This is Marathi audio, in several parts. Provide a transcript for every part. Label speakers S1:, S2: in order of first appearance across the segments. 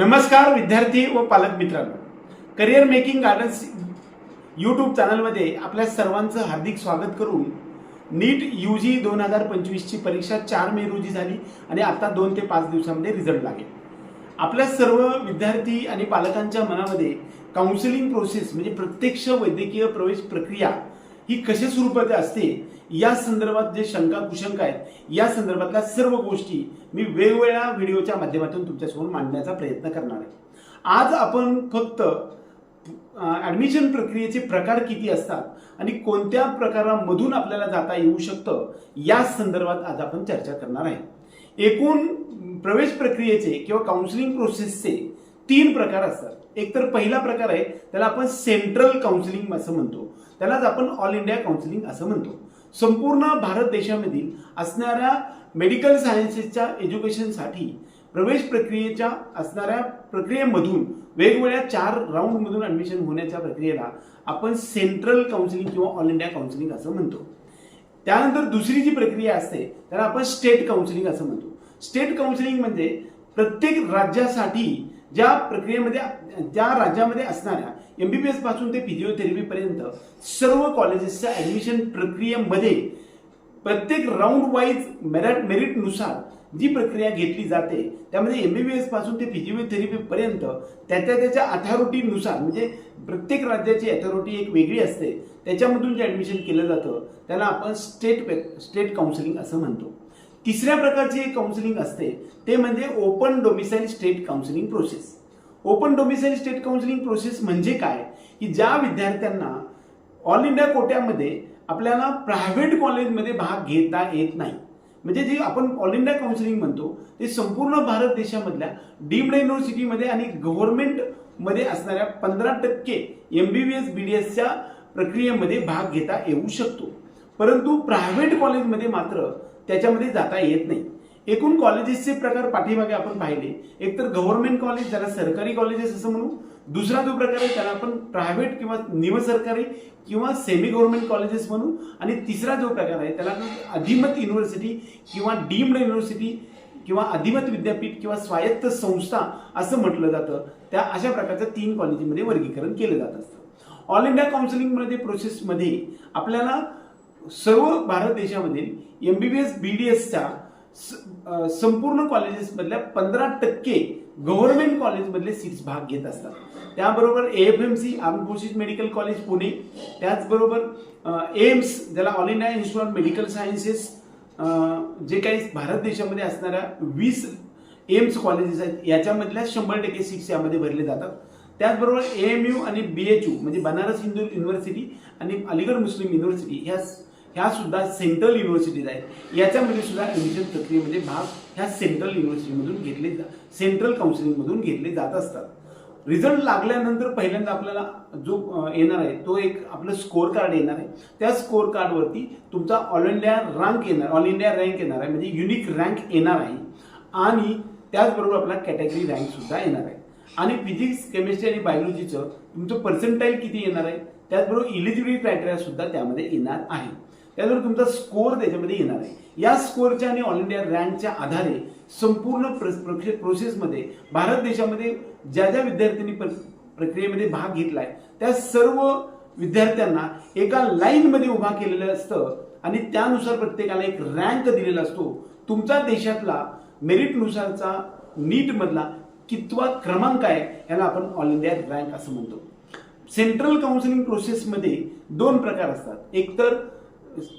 S1: नमस्कार विद्यार्थी व पालक मित्रांनो. करिअर मेकिंग गार्डन्स यूट्यूब चॅनलमध्ये आपल्या सर्वांचं हार्दिक स्वागत करून नीट यू जी दोन हजार पंचवीसची परीक्षा चार मे रोजी झाली आणि आता दोन ते पाच दिवसामध्ये रिझल्ट लागेल. आपल्या सर्व विद्यार्थी आणि पालकांच्या मनामध्ये काउन्सिलिंग प्रोसेस म्हणजे प्रत्यक्ष वैद्यकीय प्रवेश प्रक्रिया ही कशा स्वरूपात असते या संदर्भात जे शंका कुशंका आहेत या संदर्भातल्या सर्व गोष्टी मी वेगवेगळ्या व्हिडिओच्या माध्यमातून तुमच्यासमोर मांडण्याचा प्रयत्न करणार आहे. आज आपण फक्त ॲडमिशन प्रक्रियेचे प्रकार किती असतात आणि कोणत्या प्रकारामधून आपल्याला जाता येऊ शकतं या संदर्भात आज आपण चर्चा करणार आहे. एकूण प्रवेश प्रक्रियेचे किंवा काउन्सिलिंग प्रोसेसचे तीन प्रकार असतात. एक तर पहिला प्रकार आहे त्याला आपण सेंट्रल काउन्सिलिंग असं म्हणतो. त्यालाच आपण ऑल इंडिया काउन्सिलिंग असं म्हणतो. संपूर्ण भारत देशामधील असणाऱ्या मेडिकल सायन्सेसच्या एज्युकेशनसाठी प्रवेश प्रक्रियेच्या असणाऱ्या प्रक्रियेमधून वेगवेगळ्या चार राऊंडमधून ऍडमिशन होण्याच्या प्रक्रियेला आपण सेंट्रल काउन्सिलिंग किंवा ऑल इंडिया काउन्सिलिंग असं म्हणतो. त्यानंतर दुसरी जी प्रक्रिया असते त्याला आपण स्टेट काउन्सिलिंग असं म्हणतो. स्टेट काउन्सिलिंग म्हणजे प्रत्येक राज्यासाठी ज्या प्रक्रियेमध्ये ज्या राज्यामध्ये असणाऱ्या एम बी पी एसपासून ते फिजिओथेरपीपर्यंत सर्व कॉलेजेसच्या ऍडमिशन प्रक्रियेमध्ये प्रत्येक राऊंड वाईज मेरिट मेरिटनुसार जी प्रक्रिया घेतली जाते त्यामध्ये एम बी बी एसपासून ते फिजिओथेरपीपर्यंत त्याच्या त्याच्या अथॉरिटीनुसार म्हणजे प्रत्येक राज्याची अथॉरिटी एक वेगळी असते त्याच्यामधून जे ऍडमिशन केलं जातं त्याला आपण स्टेट स्टेट काउन्सिलिंग असं म्हणतो. तिसऱ्या प्रकारची एक काउन्सिलिंग असते ते म्हणजे open domicile state counselling process open domicile state counselling process म्हणजे काय? की ज्या विद्यार्थ्यांना ऑल इंडिया कोट्यामध्ये आपल्याला प्रायव्हेट कॉलेजमध्ये भाग घेता येत नाही. म्हणजे जे आपण ऑल इंडिया काउन्सिलिंग म्हणतो ते संपूर्ण भारत देशामधल्या डीम्ड युनिव्हर्सिटीमध्ये आणि गव्हर्नमेंटमध्ये असणाऱ्या पंधरा टक्के M B B S B D एसच्या प्रक्रियेमध्ये भाग घेता येऊ शकतो. परंतु प्रायव्हेट कॉलेजमध्ये मात्र त्याच्यामध्ये जाता येत नाही. एकूण कॉलेजेसचे प्रकार पाठीमागे आपण पाहिले. एक तर गव्हर्नमेंट कॉलेज ज्याला सरकारी कॉलेजेस असं म्हणू दुसरा जो प्रकार आहे त्याला आपण प्रायव्हेट किंवा निमसरकारी किंवा सेमी गव्हर्नमेंट कॉलेजेस म्हणू आणि तिसरा जो प्रकार आहे त्याला अधिमत युनिव्हर्सिटी किंवा डीम्ड युनिव्हर्सिटी किंवा अधिमत विद्यापीठ किंवा स्वायत्त संस्था असं म्हटलं जातं. त्या अशा प्रकारच्या तीन कॉलेजमध्ये वर्गीकरण केलं जात असतं. ऑल इंडिया काउन्सिलिंगमध्ये प्रोसेसमध्ये आपल्याला सर्व भारत देशामधील डी एसच्या संपूर्ण कॉलेजेसमधल्या पंधरा टक्के गव्हर्नमेंट कॉलेजमधले सीट्स भाग घेत असतात. त्याबरोबर A F M C armed forces medical college Pune. त्याचबरोबर एम्स ज्याला all India institute of medical sciences जे काही भारत देशामध्ये असणाऱ्या वीस एम्स कॉलेजेस आहेत याच्यामधल्या शंभर टक्के सीट्स यामध्ये भरले जातात. त्याचबरोबर ए एम यू आणि बी एच यू म्हणजे बनारस हिंदू युनिव्हर्सिटी आणि अलीगड मुस्लिम युनिव्हर्सिटी ह्या ह्या सुद्धा सेंट्रल युनिव्हर्सिटीज आहेत. याच्यामध्ये सुद्धा ॲडमिशन प्रक्रियेमध्ये भाग ह्या सेंट्रल युनिव्हर्सिटीमधून घेतले जा सेंट्रल काउन्सिलिंगमधून घेतले जात असतात. रिझल्ट लागल्यानंतर पहिल्यांदा आपल्याला जो येणार आहे तो एक आपलं स्कोअर कार्ड येणार आहे. त्या स्कोअर कार्डवरती तुमचा ऑल इंडिया रँक येणार ऑल इंडिया रँक येणार आहे म्हणजे युनिक रँक येणार आहे. आणि त्याचबरोबर आपला कॅटेगरी रँकसुद्धा येणार आहे. आणि फिजिक्स केमिस्ट्री आणि बायोलॉजीचं तुमचं पर्सेंटाईल किती येणार आहे त्याचबरोबर इलिजिबिलिटी क्रायटेरिया सुद्धा त्यामध्ये येणार आहे. त्याचबरोबर तुमचा स्कोअर त्याच्यामध्ये येणार आहे. या स्कोअरच्या आणि ऑल इंडिया रँकच्या आधारे संपूर्ण प्र- प्रोसेसमध्ये भारत देशामध्ये ज्या ज्या विद्यार्थ्यांनी प्र- प्रक्रियेमध्ये भाग घेतलाय त्या सर्व विद्यार्थ्यांना एका लाईनमध्ये उभा केलेलं असतं आणि त्यानुसार प्रत्येकाला एक रँक दिलेला असतो. तुमचा देशातला मेरिटनुसारचा नीटमधला कितवा क्रमांक आहे याला आपण ऑल इंडिया रँक असं म्हणतो. सेंट्रल काउन्सिलिंग प्रोसेसमध्ये दोन प्रकार असतात. एकतर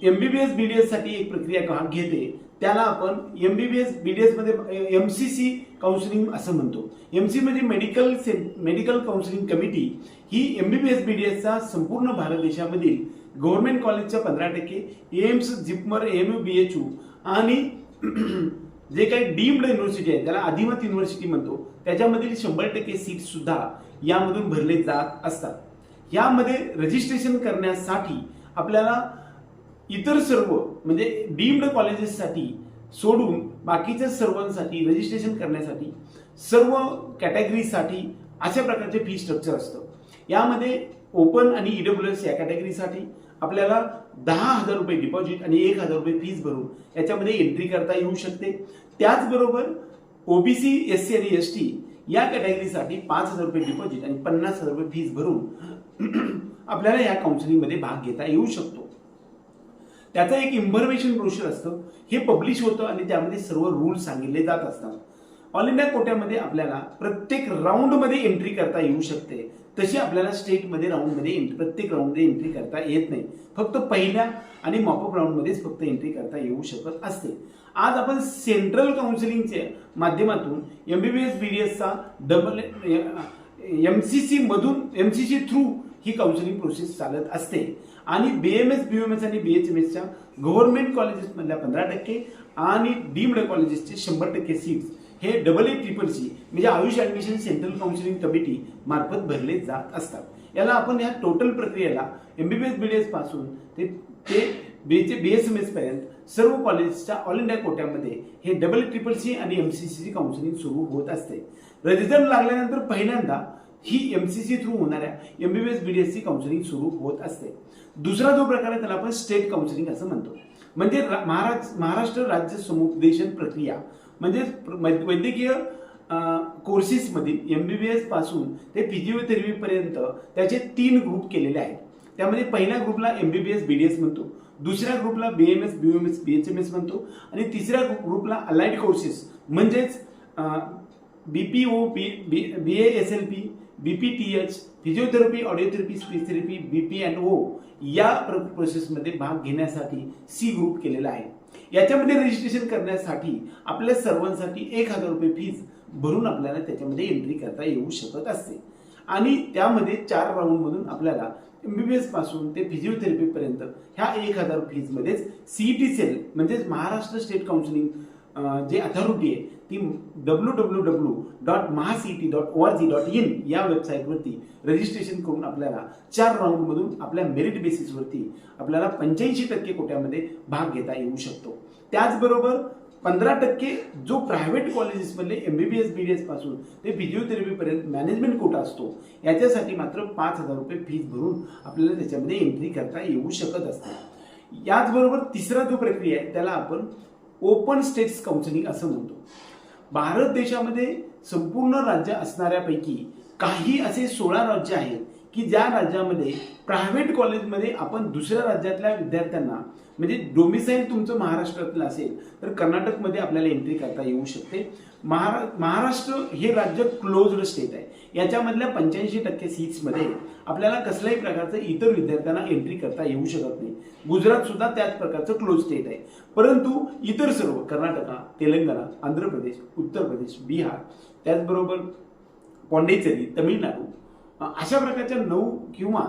S1: M B B S B D साठी एक प्रक्रिया भाग घेते त्याला आपण M B B S B D एसमध्ये एम सी सी काउन्सिलिंग असं म्हणतो. एमसी म्हणजे मेडिकल से मेडिकल काउन्सिलिंग कमिटी ही M B B S B D एसचा संपूर्ण भारत देशामधील गव्हर्नमेंट कॉलेजच्या पंधरा टक्के AIIMS JIPMER M U B H U आणि जे काही डीम्ड युनिव्हर्सिटी आहे त्याला अधिमत युनिव्हर्सिटी म्हणतो. त्याच्यामधील शंभर टक्के सीट सुद्धा यामधून भरले जात असतात. यामध्ये रजिस्ट्रेशन करण्यासाठी आपल्याला इतर सर्व म्हणजे डीम्ड कॉलेजेससाठी सोडून बाकीच्या सर्वांसाठी रजिस्ट्रेशन करण्यासाठी सर्व कॅटेगरीसाठी अशा प्रकारचे फी स्ट्रक्चर असतं. यामध्ये ओपन आणि ईडब्ल्यू एस या कॅटेगरीसाठी आपल्याला दहा हजार रुपये डिपॉझिट आणि एक हजार रुपये फीज भरून याच्यामध्ये एंट्री करता येऊ शकते. त्याचबरोबर ओबीसी एस सी आणि एस टी या कॅटेगरीसाठी पाच हजार रुपये डिपॉझिट आणि पन्नास हजार रुपये फीज भरून आपल्याला या काउन्सिलिंगमध्ये भाग घेता येऊ शकतो. त्याचं एक इन्फॉर्मेशन ब्रोशर असतं. हे पब्लिश होतं आणि त्यामध्ये सर्व रूल सांगितले जात असतात. ऑल इंडिया कोट्यामध्ये आपल्याला प्रत्येक राऊंडमध्ये एंट्री करता येऊ शकते. तशी आपल्याला स्टेटमध्ये राऊंडमध्ये एंट्री प्रत्येक राऊंडमध्ये एंट्री करता येत नाही. फक्त पहिल्या आणि मॉपअप राऊंडमध्येच फक्त एंट्री करता येऊ शकत असते. आज आपण सेंट्रल काउन्सिलिंगच्या माध्यमातून एमबीबीएस बीडीएसचा डबल एम सी सी मधून एम सी सी थ्रू ही काउन्सिलिंग प्रोसेस चालत असते. आणि B M S B M S आणि बी एच एम एसच्या गव्हर्नमेंट कॉलेजेसमधल्या पंधरा टक्के आणि डीम्ड कॉलेजेसचे शंभर टक्के सीट्स हे डबल ए ट्रिपल सी म्हणजे AYUSH admission central counselling committee मार्फत भरले जात असतात. याला आपण या टोटल प्रक्रियेला M B B S B D एसपासून ते ते B B S M S पर्यंत सर्व कॉलेजच्या ऑल इंडिया कोट्यामध्ये हे डबल ट्रिपल सी आणि एम सी सी काउन्सिलिंग सुरू होत असते. रिझल्ट लागल्यानंतर पहिल्यांदा ही एम सी सी थ्रू होणाऱ्या M B B S B D एसची काउन्सिलिंग सुरू होत असते. दुसरा जो प्रकार आहे त्याला आपण स्टेट काउन्सिलिंग असं म्हणतो. म्हणजे महाराज महाराष्ट्र राज्य समुपदेशन प्रक्रिया. म्हणजे वैद्यकीय कोर्सेसमधील एम बी बी एसपासून ते फिजिओथेरपीपर्यंत त्याचे तीन ग्रुप केलेले आहेत. त्यामध्ये पहिल्या ग्रुपला M B B S B D S म्हणतो. दुसऱ्या ग्रुपला B M S B M S B H M S म्हणतो. आणि तिसऱ्या ग्रुपला अलाइड कोर्सेस म्हणजेच B P O B B B A S L P B P T H physiotherapy audiotherapy speech therapy B P and O या प्र प्रोसेसमध्ये भाग घेण्यासाठी सी ग्रुप केलेला आहे. याच्यामध्ये रजिस्ट्रेशन करण्यासाठी आपल्या सर्वांसाठी एक हजार रुपये फीज भरून आपल्याला त्याच्यामध्ये एंट्री करता येऊ शकत असते. आणि त्यामध्ये चार राऊंडमधून आपल्याला एम बी बी एसपासून ते फिजिओथेरपीपर्यंत ह्या एक हजार फीजमध्येच सीईटी सेल म्हणजेच महाराष्ट्र स्टेट काउन्सिलिंग जे अथॉरिटी आहे ती W W W dot mahacet dot O R G dot in या वेबसाईटवरती रजिस्ट्रेशन करून आपल्याला चार राऊंडमधून आपल्या मेरिट बेसिसवरती आपल्याला पंच्याऐंशी टक्के कोट्यामध्ये भाग घेता येऊ शकतो. त्याचबरोबर पंधरा टक्के जो private कॉलेजेसमधले M B B S B D एसपासून ते फिजिओथेरपीपर्यंत मॅनेजमेंट कोटा असतो याच्यासाठी मात्र पाच हजार रुपये फीज भरून आपल्याला त्याच्यामध्ये एंट्री करता येऊ शकत असते. याचबरोबर तिसरा जो प्रक्रिया आहे त्याला आपण ओपन स्टेट्स काउन्सिलिंग असं म्हणतो. भारत देशामध्ये संपूर्ण राज्य असणाऱ्यापैकी काही असे सोळा राज्य आहेत की ज्या राज्यामध्ये प्रायव्हेट कॉलेजमध्ये आपण दुसऱ्या राज्यातल्या विद्यार्थ्यांना म्हणजे डोमिसाईल तुमचं महाराष्ट्रातलं असेल तर कर्नाटकमध्ये आपल्याला एंट्री करता येऊ शकते. महारा महाराष्ट्र हे राज्य क्लोज्ड स्टेट आहे. याच्यामधल्या पंच्याऐंशी टक्के सीट्समध्ये आपल्याला कसल्याही प्रकारचं इतर विद्यार्थ्यांना एंट्री करता येऊ शकत नाही. गुजरात सुद्धा त्याच प्रकारचं क्लोज स्टेट आहे. परंतु इतर सर्व कर्नाटका तेलंगणा आंध्र प्रदेश उत्तर प्रदेश बिहार त्याचबरोबर पॉंडेचेरी तमिळनाडू अशा प्रकारच्या नऊ किंवा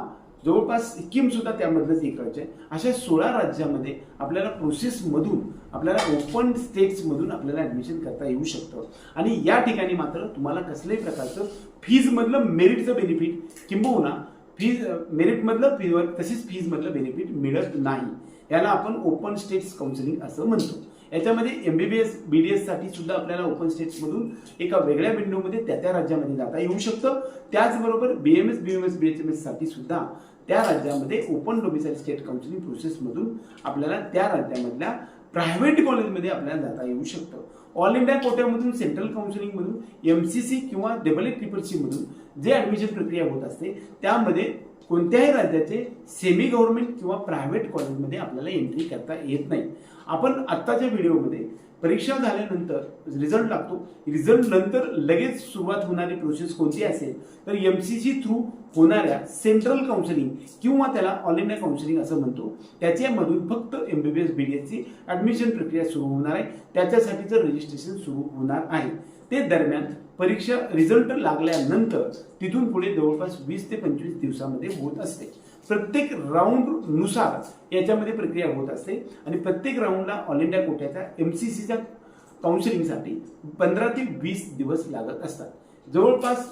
S1: जवळपास सिक्कीम सुद्धा त्यामधलंच एक राज्य आहे अशा सोळा राज्यामध्ये आपल्याला प्रोसेसमधून आपल्याला ओपन स्टेट्समधून आपल्याला ॲडमिशन करता येऊ शकतं. आणि या ठिकाणी मात्र तुम्हाला कसल्याही प्रकारचं फीजमधलं मेरिटचं बेनिफिट किंबहुना फीज मेरिटमधलं फीवर तसेच फीजमधलं बेनिफिट मिळत नाही. याला आपण ओपन स्टेट्स काउन्सिलिंग असं म्हणतो. याच्यामध्ये M B B S B D एससाठी सुद्धा आपल्याला ओपन स्टेट्समधून एका वेगळ्या विंडोमध्ये त्या त्या राज्यामध्ये जाता येऊ शकतं. त्याचबरोबर B M S B M S B H M एससाठी सुद्धा त्या राज्यामध्ये ओपन डोमिसाईल स्टेट काउन्सिलिंग प्रोसेसमधून आपल्याला त्या राज्यामधल्या प्रायव्हेट कॉलेजमध्ये आपल्याला जाता येऊ शकतं. ऑल इंडिया कोट्यामधून सेंट्रल काउन्सिलिंगमधून एम सी सी किंवा डबल ए ट्रिपल सी मधून जे ॲडमिशन प्रक्रिया होत असते त्यामध्ये कोणत्याही राज्याचे सेमी गव्हर्नमेंट किंवा प्रायव्हेट कॉलेजमध्ये आपल्याला एंट्री करता येत नाही. आपण आत्ताच्या व्हिडिओमध्ये परीक्षा झाल्यानंतर रिझल्ट लागतो. रिझल्ट नंतर लगेच सुरुवात होणारी प्रोसेस कोणती असेल? तर एम सी सी थ्रू होणाऱ्या सेंट्रल काउन्सिलिंग किंवा त्याला ऑल इंडिया काउन्सिलिंग असं म्हणतो. त्याच्यामधून फक्त M B B S B D एसची ॲडमिशन प्रक्रिया सुरू होणार आहे. त्याच्यासाठीचं रजिस्ट्रेशन सुरू होणार आहे. ते दरम्यान परीक्षा रिझल्ट लागल्यानंतर तिथून पुढे जवळपास वीस ते पंचवीस दिवसामध्ये होत असते. प्रत्येक राऊंडनुसार याच्यामध्ये प्रक्रिया होत असते. आणि प्रत्येक राऊंडला ऑल इंडिया कोट्याच्या एम सी सीच्या काउन्सिलिंगसाठी पंधरा ते वीस दिवस लागत असतात. जवळपास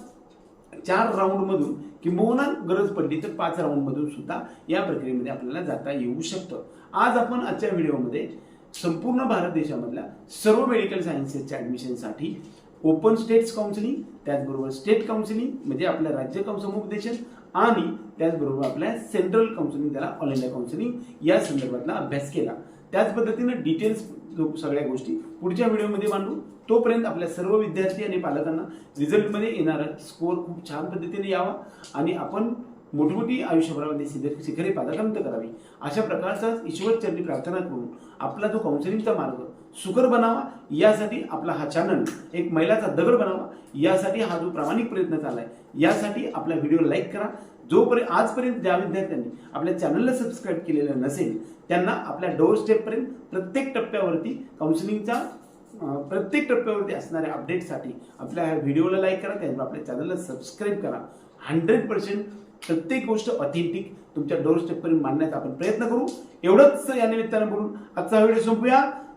S1: चार राऊंडमधून किंबहुना गरज पडली तर पाच राऊंडमधून सुद्धा या प्रक्रियेमध्ये आपल्याला जाता येऊ शकतं. आज आपण आजच्या व्हिडिओमध्ये संपूर्ण भारत देशामधल्या सर्व मेडिकल सायन्सेसच्या ॲडमिशनसाठी ओपन स्टेट्स काउन्सिलिंग त्याचबरोबर स्टेट काउन्सिलिंग म्हणजे आपल्या राज्य कौ- समुपदेशन आणि त्याचबरोबर आपल्या सेंट्रल काउन्सिलिंग त्याला ऑल इंडिया काउन्सिलिंग या संदर्भातला अभ्यास केला. त्याच पद्धतीनं डिटेल्स सगळ्या गोष्टी पुढच्या व्हिडिओमध्ये मांडू. तोपर्यंत आपल्या सर्व विद्यार्थी आणि पालकांना रिझल्टमध्ये येणारा स्कोअर खूप छान पद्धतीने यावा आणि आपण मोठमोठी आयुष्यभरामध्ये शिखर शिखरे पालकांत करावी. अशा प्रकारचा ईश्वरचरणी प्रार्थना करून आपला जो काउन्सिलिंगचा मार्ग सुकर बनावा यासाठी आपला हा चॅनल एक मैलाचा दगड बनावा यासाठी हा जो प्रामाणिक प्रयत्न चाललाय यासाठी आपल्या व्हिडिओ लाईक करा. जोपर्यंत आजपर्यंत ज्या विद्यार्थ्यांनी आपल्या चॅनलला सबस्क्राईब केलेलं नसेल त्यांना आपल्या डोर स्टेपपर्यंत प्रत्येक टप्प्यावरती काउन्सिलिंगचा प्रत्येक टप्प्यावरती असणाऱ्या अपडेटसाठी आपल्या ह्या व्हिडिओला लाईक करा त्यानंतर आपल्या चॅनलला सबस्क्राईब करा. हंड्रेड पर्सेंट प्रत्येक गोष्ट ऑथेंटिक तुमच्या डोर स्टेपपर्यंत मांडण्याचा आपण प्रयत्न करू. एवढंच या निमित्तानं बोलून आजचा व्हिडिओ संपूया.